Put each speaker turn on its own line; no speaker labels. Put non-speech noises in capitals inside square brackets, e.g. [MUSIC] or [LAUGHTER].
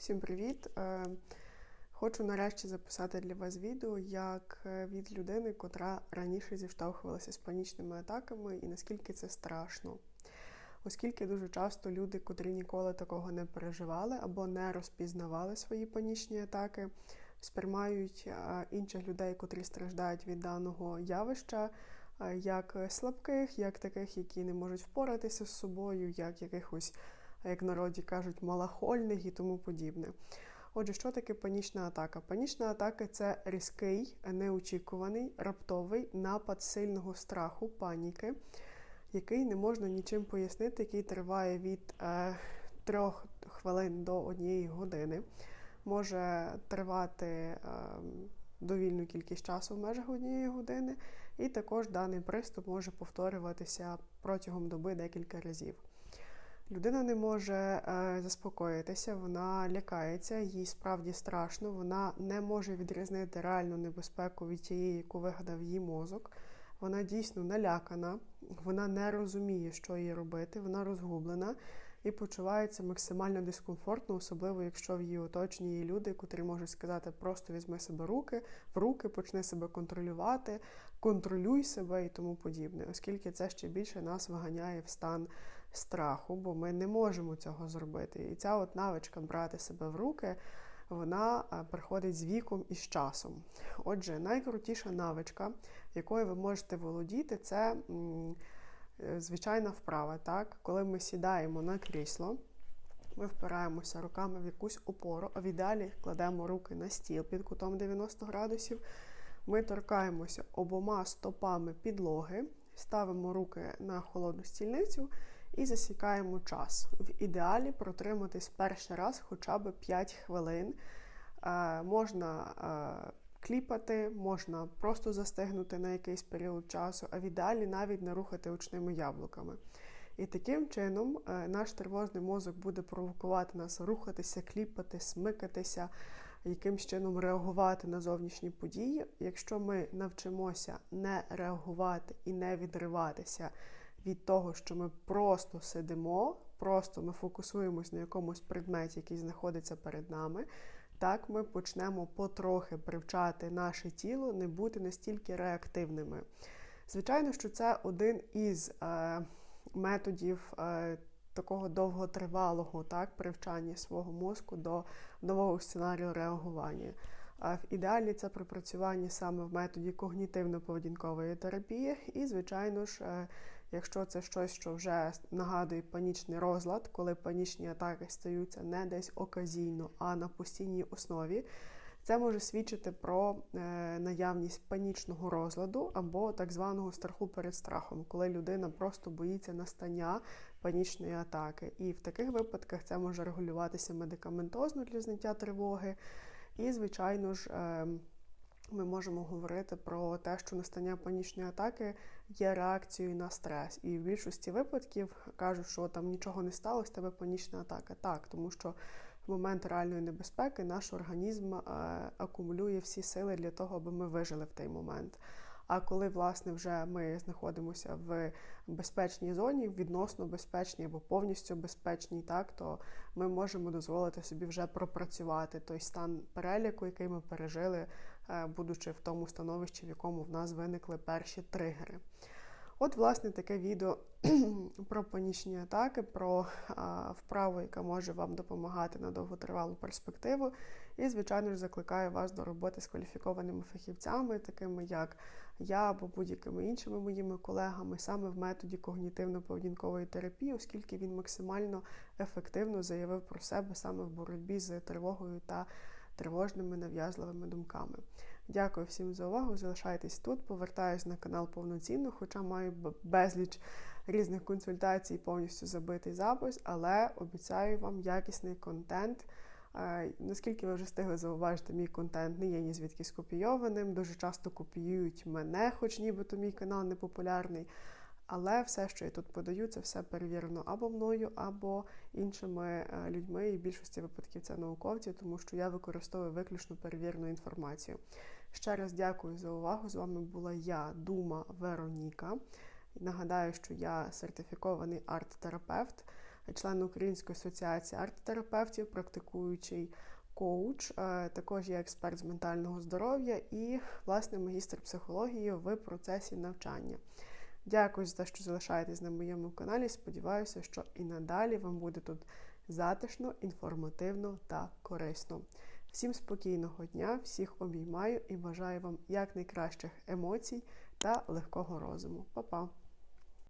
Всім привіт! Е, хочу нарешті записати для вас відео як е, від людини, котра раніше зіштовхувалася з панічними атаками, і наскільки це страшно. Оскільки дуже часто люди, котрі ніколи такого не переживали або не розпізнавали свої панічні атаки, сприймають е, інших людей, котрі страждають від даного явища, як слабких, як таких, які не можуть впоратися з собою, як якихось як народі кажуть, малахольних і тому подібне. Отже, що таке панічна атака? Панічна атака це різкий, неочікуваний, раптовий напад сильного страху, паніки, який не можна нічим пояснити, який триває від е, трьох хвилин до однієї години. Може тривати е, довільну кількість часу в межах однієї години, і також даний приступ може повторюватися протягом доби декілька разів. Людина не може е, заспокоїтися, вона лякається, їй справді страшно, вона не може відрізнити реальну небезпеку від тієї, яку вигадав її мозок. Вона дійсно налякана, вона не розуміє, що їй робити, вона розгублена і почувається максимально дискомфортно, особливо якщо в її оточенні є люди, котрі можуть сказати, просто візьми себе руки, в руки, почни себе контролювати, контролюй себе і тому подібне, оскільки це ще більше нас виганяє в стан страху, бо ми не можемо цього зробити. І ця от навичка брати себе в руки. Вона е, приходить з віком і з часом. Отже, найкрутіша навичка, якою ви можете володіти, це е, звичайна вправа. Так? Коли ми сідаємо на крісло, ми впираємося руками в якусь опору, а в ідеалі кладемо руки на стіл під кутом 90 градусів. Ми торкаємося обома стопами підлоги, ставимо руки на холодну стільницю і засікаємо час. В ідеалі протриматись перший раз хоча б 5 хвилин. Е, можна е, кліпати, можна просто застигнути на якийсь період часу, а в ідеалі навіть не рухати очними яблуками. І таким чином е, наш тривожний мозок буде провокувати нас рухатися, кліпати, смикатися, якимсь чином реагувати на зовнішні події. Якщо ми навчимося не реагувати і не відриватися від того, що ми просто сидимо, просто ми фокусуємось на якомусь предметі, який знаходиться перед нами, так ми почнемо потрохи привчати наше тіло, не бути настільки реактивними. Звичайно, що це один із е, методів. Е, Такого довготривалого так, привчання свого мозку до нового сценарію реагування. В ідеалі це пропрацювання саме в методі когнітивно-поведінкової терапії, і, звичайно ж, е, Якщо це щось, що вже нагадує панічний розлад, коли панічні атаки стаються не десь оказійно, а на постійній основі, це може свідчити про е, наявність панічного розладу або так званого страху перед страхом, коли людина просто боїться настання панічної атаки. І в таких випадках це може регулюватися медикаментозно для зняття тривоги. І, звичайно ж, е, ми можемо говорити про те, що настання панічної атаки є реакцією на стрес. І в більшості випадків кажуть, що там нічого не сталося, тебе панічна атака. Так, тому що в момент реальної небезпеки наш організм е, акумулює всі сили для того, аби ми вижили в той момент. А коли власне вже ми знаходимося в безпечній зоні, відносно безпечній або повністю безпечній, так то ми можемо дозволити собі вже пропрацювати той стан переліку, який ми пережили, е, будучи в тому становищі, в якому в нас виникли перші тригери. От, власне, таке відео [CLEARS THROAT] про панічні атаки, про а, вправу, яка може вам допомагати на довготривалу перспективу. І, звичайно ж, закликаю вас до роботи з кваліфікованими фахівцями, такими як я або будь-якими іншими моїми колегами, саме в методі когнітивно-поведінкової терапії, оскільки він максимально ефективно заявив про себе саме в боротьбі з тривогою та тривожними нав'язливими думками. Дякую всім за увагу. Залишайтесь тут, повертаюсь на канал повноцінно, хоча маю безліч різних консультацій, повністю забитий запис, але обіцяю вам якісний контент. Наскільки ви вже встигли зауважити, мій контент не є ні звідки скопійованим. Дуже часто копіюють мене, хоч нібито мій канал не популярний. Але все, що я тут подаю, це все перевірено або мною, або іншими е, людьми. І в більшості випадків це науковці, тому що я використовую виключно перевірену інформацію. Ще раз дякую за увагу. З вами була я, Дума Вероніка. Нагадаю, що я сертифікований арт-терапевт. член Української асоціації артотерапевтів, практикуючий коуч, е, також є експерт з ментального здоров'я і, власне, магістр психології в процесі навчання. Дякую за те, що залишаєтесь на моєму каналі. Сподіваюся, що і надалі вам буде тут затишно, інформативно та корисно. Всім спокійного дня, всіх обіймаю і бажаю вам якнайкращих емоцій та легкого розуму. Па-па!